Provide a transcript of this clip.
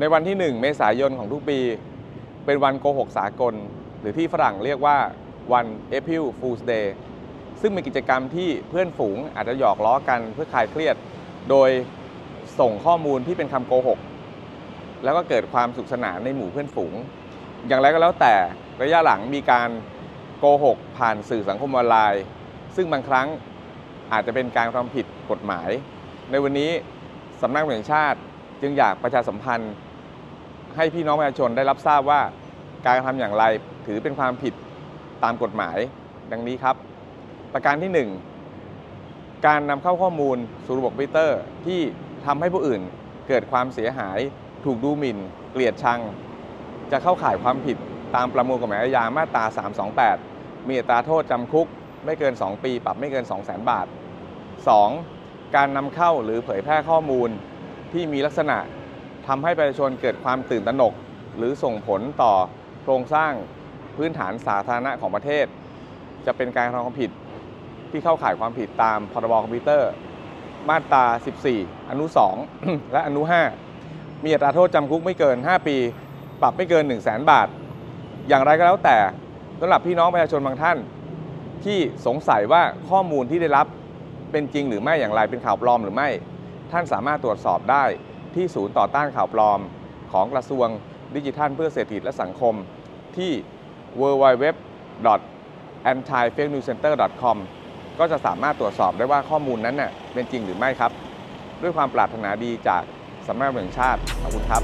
ในวันที่ 1 เมษายนของทุกปี เป็นวันโกหกสากล หรือที่ฝรั่งเรียกว่าวัน April Fool's Day ซึ่งเป็นกิจกรรมที่เพื่อนฝูงอาจจะหยอกล้อกันเพื่อคลายเครียด โดยส่งข้อมูลที่เป็นคำโกหก แล้วก็เกิดความสุขสนานในหมู่เพื่อนฝูง อย่างไรก็แล้วแต่ระยะหลังมีการโกหกผ่านสื่อสังคมออนไลน์ ซึ่งบางครั้งอาจจะเป็นการกระทำผิดกฎหมาย ในวันนี้สำนักงานแห่งชาติจึงอยากประชาสัมพันธ์ ให้พี่น้องประชาชนได้รับทราบว่าการกระทำอย่างไรถือเป็นความผิดตามกฎหมายดังนี้ครับ ประการที่ 1 การนำเข้าข้อมูลสู่ระบบคอมพิวเตอร์ที่ทำให้ผู้อื่นเกิดความเสียหาย ถูกดูหมิ่น เกลียดชัง จะเข้าข่ายความผิดตามประมวลกฎหมายอาญามาตรา 328 มีอัตราโทษจำคุกไม่เกิน 2 ปี ปรับไม่เกิน 200,000 บาท 2. การนำเข้าหรือเผยแพร่ข้อมูลที่มีลักษณะ ทำให้ประชาชนเกิดความตื่นตระหนก หรือส่งผลต่อโครงสร้างพื้นฐานสาธารณะของประเทศ จะเป็นการกระทำความผิดที่เข้าข่ายความผิดตามพรบคอมพิวเตอร์ มาตรา 14 อนุ 2 และอนุ 5 มีอัตราโทษจำคุกไม่เกิน 5 ปี ปรับไม่เกิน 1 0 0 0 0แบาท อย่างไรก็แล้วแต่สำหรับพี่น้องประชาชนบางท่าน ที่สงสัยว่าข้อมูลที่ได้รับเป็นจริงหรือไม่อย่างไรเป็นข่าวปลอมหรือไม่ ท่านสามารถตรวจสอบได้ ที่ศูนย์ต่อต้านข่าวปลอม ของกระทรวงดิจิทัลเพื่อเศรษฐกิจและสังคม ที่ www.antifake-news-center.com ก็จะสามารถตรวจสอบได้ว่าข้อมูลนั้นน่ะเป็นจริงหรือไม่ครับ ด้วยความปรารถนาดีจากสำนักงานแห่งชาติขอบคุณครับ